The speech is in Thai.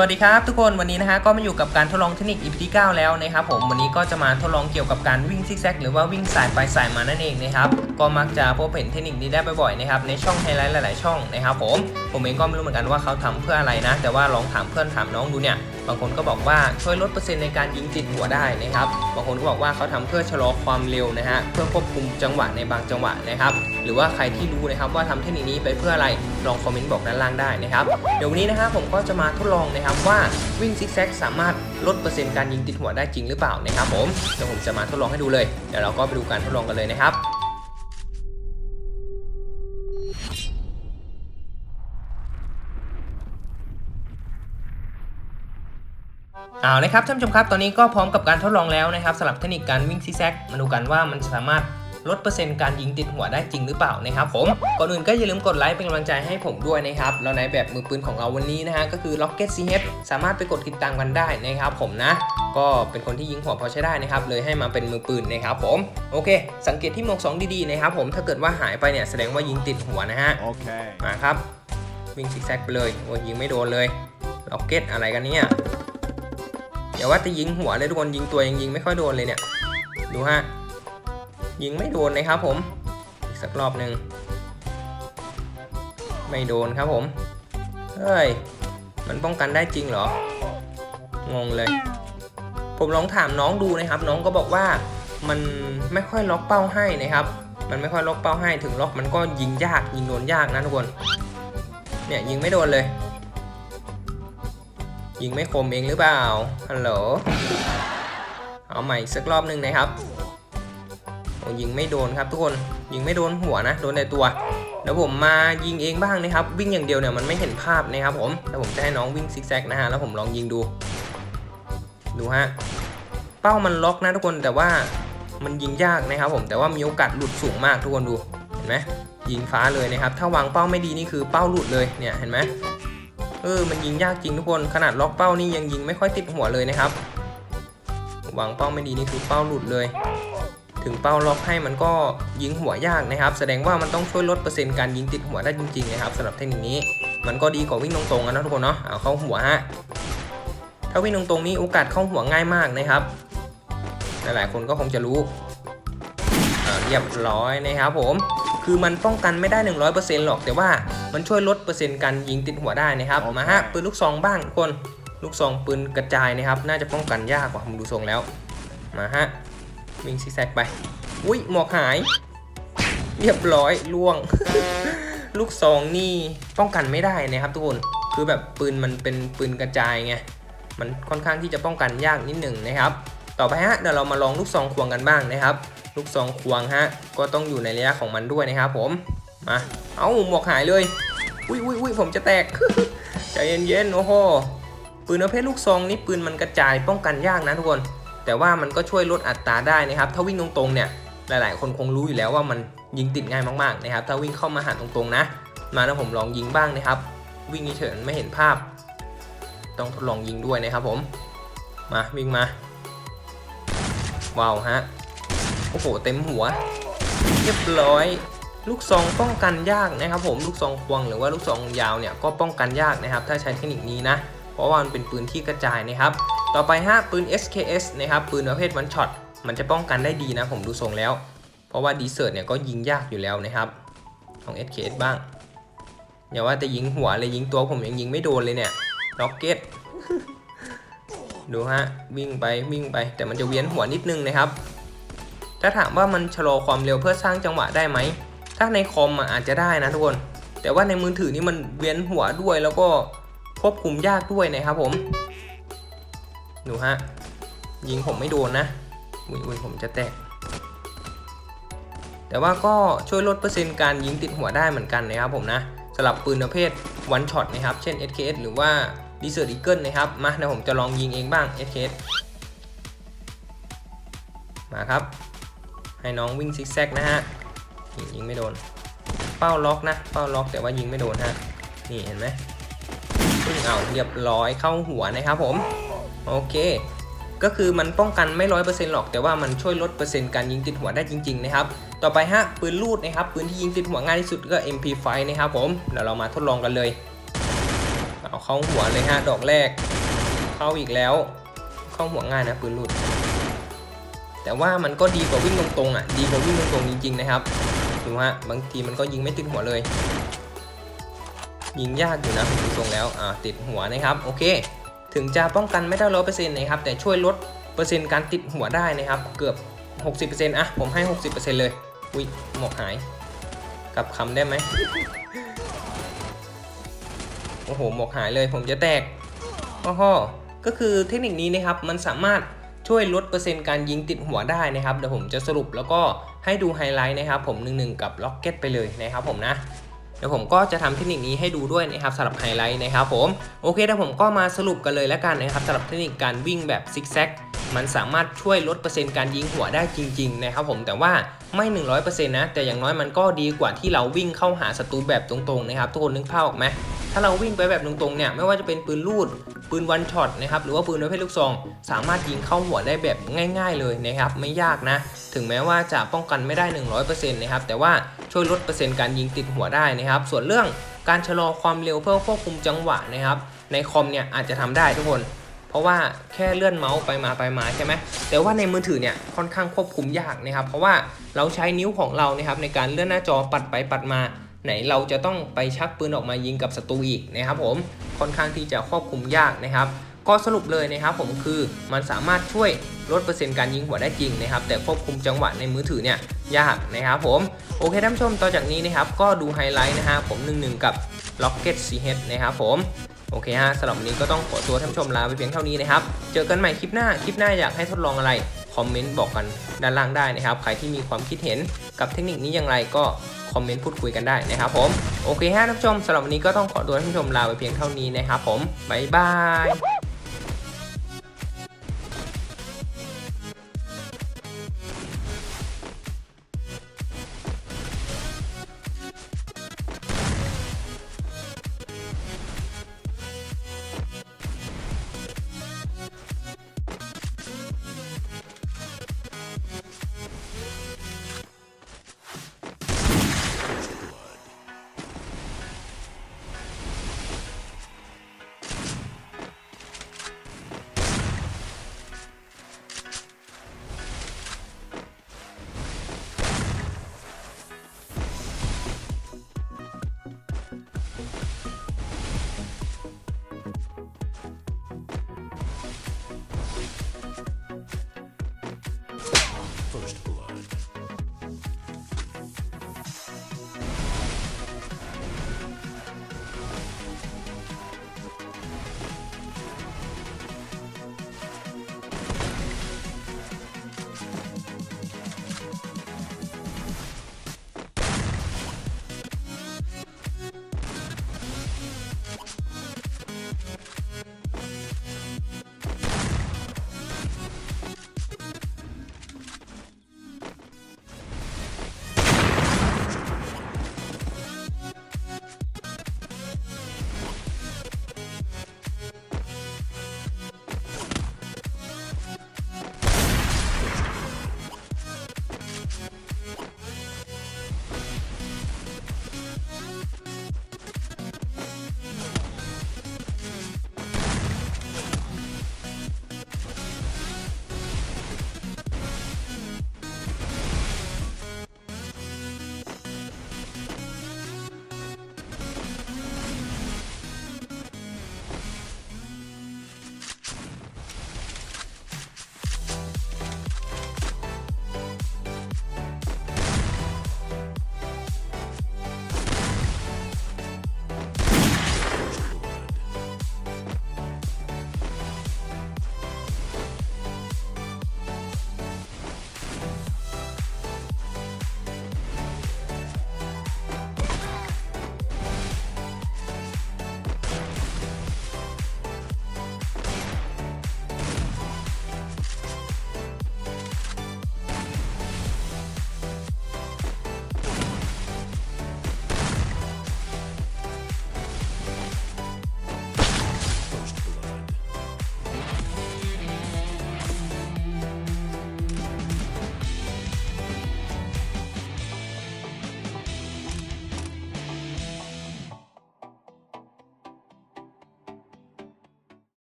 วัสดีครับทุกคนวันนี้นะฮะก็มาอยู่กับการทดลองเทคนิค EP ที่9แล้วนะครับผมวันนี้ก็จะมาทดลองเกี่ยวกับการวิ่งซิกแซกหรือว่าวิ่งสายไปสายมานั่นเองนะครับก็มักจะพบเห็นเทคนิคนี้ได้บ่อยๆนะครับในช่องไฮไลท์หลายๆช่องนะครับผมผมเองก็ไม่รู้เหมือนกันว่าเขาทำเพื่ออะไรนะ แต่ว่าลองถามเพื่อนถามน้องดูเนี่ย บางคนก็บอกว่าช่วยลดเปอร์เซ็นต์ในการยิงติดหัวได้นะครับ บางคนก็บอกว่าเขาทำเพื่อชะลอความเร็วนะฮะ เพื่อควบคุมจังหวะในบางจังหวะนะครับ หรือว่าใครที่รู้นะครับว่าทำเทคนิคนี้ไปเพื่ออะไร ลองคอมเมนต์บอกด้านล่างได้นะครับ เดี๋ยววันนี้นะครับผมก็จะมาทดลองนะครับว่าวิ่งซิกแซกสามารถลดเปอร์เซ็นต์การยิงติดหัวได้จริงหรือเปล่านะครับผม เดี๋ยวผมจะมาทดลองให้ดูเลย เดี๋ยวเราก็ไปดูการทดลองกันเลยนะครับ เอาเลยครับท่านผู้ชมครับ ตอนนี้ก็พร้อมกับการทดลองแล้วนะครับสำหรับเทคนิคการวิ่งซิกแซกมาดูกันว่ามันสามารถลดเปอร์เซ็นต์การยิงติดหัวได้จริงหรือเปล่านะครับผมก่อนอื่นก็อย่าลืมกดไลค์เป็นกำลังใจให้ผมด้วยนะครับแล้วในแบบมือปืนของเราวันนี้นะฮะก็คือ Rocket CH สามารถไปกดติดตามกันได้นะครับผมนะ ก็เป็นคนที่ยิงหัวพอใช้ได้นะครับเลยให้มาเป็นมือปืนนะครับผมโอเค สังเกตที่หมวก2 ดีๆนะครับผมถ้าเกิดว่าหายไปเนี่ยแสดงว่ายิงติดหัวนะฮะ Okay. มาครับวิ่งซิกแซกไปเลยโอ้ยยิงไม่โดนเลยล็อกเก็ตอะไรกันเนี่ย อย่าว่าจะยิงหัวเลยทุกคนยิงตัวยังยิงไม่ค่อยโดนเลยเนี่ย ดูฮะ ยิงไม่โดนเลยครับผม อีกสักรอบหนึ่งไม่โดนครับผม เฮ้ย มันป้องกันได้จริงเหรอ งงเลย ผมลองถามน้องดูนะครับ น้องก็บอกว่ามันไม่ค่อยล็อกเป้าให้นะครับ มันไม่ค่อยล็อกเป้าให้ ถึงล็อกมันก็ยิงยากยิงโดนยากนะทุกคน เนี่ยยิงไม่โดนเลย ยิงไม่คมเองหรือเปล่า ฮัลโหล เอาใหม่สักรอบหนึ่งนะครับโอ้ยิงไม่โดนครับทุกคน ยิงไม่โดนหัวนะ โดนแต่ตัว เดี๋ยวผมมายิงเองบ้างนะครับ วิ่งอย่างเดียวเนี่ยมันไม่เห็นภาพนะครับผมเดี๋ยวผมจะให้น้องวิ่งซิกแซกนะฮะ แล้วผมลองยิงดู ดูฮะ เป้ามันล็อกนะทุกคน แต่ว่ามันยิงยากนะครับผม แต่ว่ามีโอกาสหลุดสูงมากทุกคนดู เห็นไหมยิงฟ้าเลยนะครับ ถ้าวางเป้าไม่ดีนี่คือเป้าหลุดเลย เนี่ยเห็นไหม เออ มันยิงยากจริงทุกคน ขนาดล็อกเป้านี่ยังยิงไม่ค่อยติดหัวเลยนะครับ วางเป้าไม่ดีนี่คือเป้าหลุดเลย ถึงเป้าล็อกให้มันก็ยิงหัวยากนะครับ แสดงว่ามันต้องช่วยลดเปอร์เซ็นต์การยิงติดหัวได้จริงๆนะครับสำหรับเทคนิคนี้ มันก็ดีกว่าวิ่งตรงๆนะทุกคนเนาะ เอาเข้าหัวฮะ ถ้าวิ่งตรงๆนี้โอกาสเข้าหัวง่ายมากนะครับ หลายๆคนก็คงจะรู้เรียบร้อยนะครับผม คือมันป้องกันไม่ได้ 100%หรอกแต่ว่า มันช่วยลดเปอร์เซ็นต์การยิงติดหัวได้นะครับ มาฮะปืนลูกซองบ้างทุกคน ลูกซองปืนกระจายนะครับ น่าจะป้องกันยากกว่าผมดูทรงแล้ว มาฮะวิ่งซิกแซกไป อุ้ยหมวกหาย เรียบร้อยล่วง ลูกซองนี่ป้องกันไม่ได้นะครับทุกคน คือแบบปืนมันเป็นปืนกระจายไง มันค่อนข้างที่จะป้องกันยากนิดหนึ่งนะครับ ต่อไปฮะเดี๋ยวเรามาลองลูกซองควงกันบ้างนะครับ ลูกซองควงฮะ ก็ต้องอยู่ในระยะของมันด้วยนะครับผม มา เอาหมวกหายเลย อุ้ยอุ้ยอุ้ยผมจะแตก ใจเย็นๆ โอ้โห ปืนประเภทลูกซองนี่ปืนมันกระจายป้องกันยากนะทุกคน แต่ว่ามันก็ช่วยลดอัตราได้นะครับ ถ้าวิ่งตรงๆ เนี่ย หลายๆ คนคงรู้อยู่แล้วว่ามันยิงติดง่ายมากๆ นะครับ ถ้าวิ่งเข้ามาหาตรงๆ นะ มาแล้วผมลองยิงบ้างนะครับ วิ่งเฉยๆไม่เห็นภาพ ต้องทดลองยิงด้วยนะครับผม มาวิ่งมา ว้าวฮะ โอ้โห เต็มหัว เรียบร้อย ลูกซองป้องกันยากนะครับ ผมลูกซองควงหรือว่าลูกซองยาวเนี่ยก็ป้องกันยากนะครับ ถ้าใช้เทคนิคนี้นะ เพราะว่ามันเป็นปืนที่กระจายนะครับ ต่อไปฮะปืน SKS นะครับปืนประเภทวันช็อตมันจะป้องกันได้ดีนะ ผมดูทรงแล้ว เพราะว่าดีเซอร์ตเนี่ยก็ยิงยากอยู่แล้วนะครับของ SKS บ้างอย่าว่าแต่ยิงหัวเลยยิงตัวผมยังยิงไม่โดนเลยเนี่ยล็อกเก็ตดูฮะวิ่งไปวิ่งไป แต่มันจะเวียนหัวนิดนึงนะครับ ถ้าถามว่ามันชะลอความเร็วเพื่อสร้างจังหวะได้ไหม ถ้าในคอมอะอาจจะได้นะทุกคน แต่ว่าในมือถือนี่มันเวียนหัวด้วยแล้วก็ควบคุมยากด้วยนะครับผมดูฮะยิงผมไม่โดนนะอุ้ยอุ้ยผมจะแตก แต่ว่าก็ช่วยลดเปอร์เซ็นต์การยิงติดหัวได้เหมือนกันนะครับผมนะสำหรับปืนประเภท one shot นะครับ เช่น SKS หรือว่า Desert Eagle นะครับ มาเดี๋ยวผมจะลองยิงเองบ้าง SKS มาครับ ให้น้องวิ่งซิกแซกนะฮะ นี่ยิงไม่โดน เป้าล็อกนะ เป้าล็อกแต่ว่ายิงไม่โดนฮะ นี่เห็นไหมเอาเรียบร้อยเข้าหัวนะครับผม โอเค ก็คือมันป้องกันไม่ร้อยเปอร์เซ็นต์หรอก แต่ว่ามันช่วยลดเปอร์เซ็นต์การยิงติดหัวได้จริงๆนะครับ ต่อไปฮะปืนลูดนะครับปืนที่ยิงติดหัวง่ายที่สุดก็ MP5 นะครับผม เดี๋ยวเรามาทดลองกันเลย เอาเข้าหัวเลยฮะดอกแรก เข้าอีกแล้ว เข้าหัวง่ายนะปืนลุดแต่ว่ามันก็ดีกว่าวิ่งตรงๆอะ ดีกว่าวิ่งตรงๆจริงๆนะครับ ดูฮะ บางทีมันก็ยิงไม่ติดหัวเลย ยิงยากอยู่นะดูทรงแล้ว อ่า ติดหัวนะครับ โอเค ถึงจะป้องกันไม่ได้ร้อยเปอร์เซ็นต์นะครับ แต่ช่วยลดเปอร์เซ็นต์การติดหัวได้นะครับ เกือบ 60%อะ ผมให้ 60%เลย อุ้ย หมกหาย กลับคำได้ไหม โอ้โห หมกหายเลย ผมจะแตกโอ้โหก็คือเทคนิคนี้นะครับ มันสามารถ ช่วยลดเปอร์เซ็นต์การยิงติดหัวได้นะครับเดี๋ยวผมจะสรุปแล้วก็ให้ดูไฮไลท์นะครับผมหนึ่งๆกับล็อกเก็ตไปเลยนะครับผมนะเดี๋ยวผมก็จะทำเทคนิคนี้ให้ดูด้วยนะครับสำหรับไฮไลท์นะครับผมโอเคเดี๋ยวผมก็มาสรุปกันเลยแล้วกันนะครับสำหรับเทคนิคการวิ่งแบบซิกแซกมันสามารถช่วยลดเปอร์เซ็นต์การยิงหัวได้จริงๆนะครับผมแต่ว่าไม่ 100%นะแต่อย่างน้อยมันก็ดีกว่าที่เราวิ่งเข้าหาศัตรูแบบตรงๆนะครับทุกคนนึกภาพออกไหม ถ้าเราวิ่งไปแบบตรงๆเนี่ยไม่ว่าจะเป็นปืนลูดปืนวันช็อตนะครับหรือว่าปืนประเภทลูกซอง สามารถยิงเข้าหัวได้แบบง่าย ๆ เลยนะครับไม่ยากนะ ถึงแม้ว่าจะป้องกันไม่ได้ 100%นะครับแต่ว่าช่วยลดเปอร์เซ็นต์การยิงติดหัวได้นะครับ ส่วนเรื่องการชะลอความเร็วเพื่อควบคุมจังหวะนะครับในคอมเนี่ยอาจจะทำได้ทุกคนเพราะว่าแค่เลื่อนเมาส์ไปมาไปมาใช่ไหมแต่ว่าในมือถือเนี่ยค่อนข้างควบคุมยากนะครับ เพราะว่าเราใช้นิ้วของเรานะครับในการเลื่อนหน้าจอปัดไปปัดมา ไหนเราจะต้องไปชักปืนออกมายิงกับศัตรูอีกนะครับผมค่อนข้างที่จะควบคุมยากนะครับก็สรุปเลยนะครับผมคือมันสามารถช่วยลดเปอร์เซ็นต์การยิงหัวได้จริงนะครับ แต่ควบคุมจังหวะในมือถือเนี่ยยากนะครับผมโอเคท่านผู้ชมต่อจากนี้นะครับ ก็ดูไฮไลท์นะฮะผม1นึกับ Rocket CH นะครับผมโอเคฮะสำหรับวันนี้ก็ต้องขอตัวท่านผู้ชมลาไปเพียงเท่านี้นะครับ เจอกันใหม่คลิปหน้า คลิปหน้าอยากให้ทดลองอะไร คอมเมนต์บอกกันด้านล่างได้นะครับ ใครที่มีความคิดเห็นกับเทคนิคนี้อย่างไรก็ คอมเมนต์พูดคุยกันได้นะครับผม โอเคฮะท่านผู้ชมสำหรับวันนี้ก็ต้องขอตัวท่านผู้ชมลาไปเพียงเท่านี้นะครับผมบ๊ายบาย first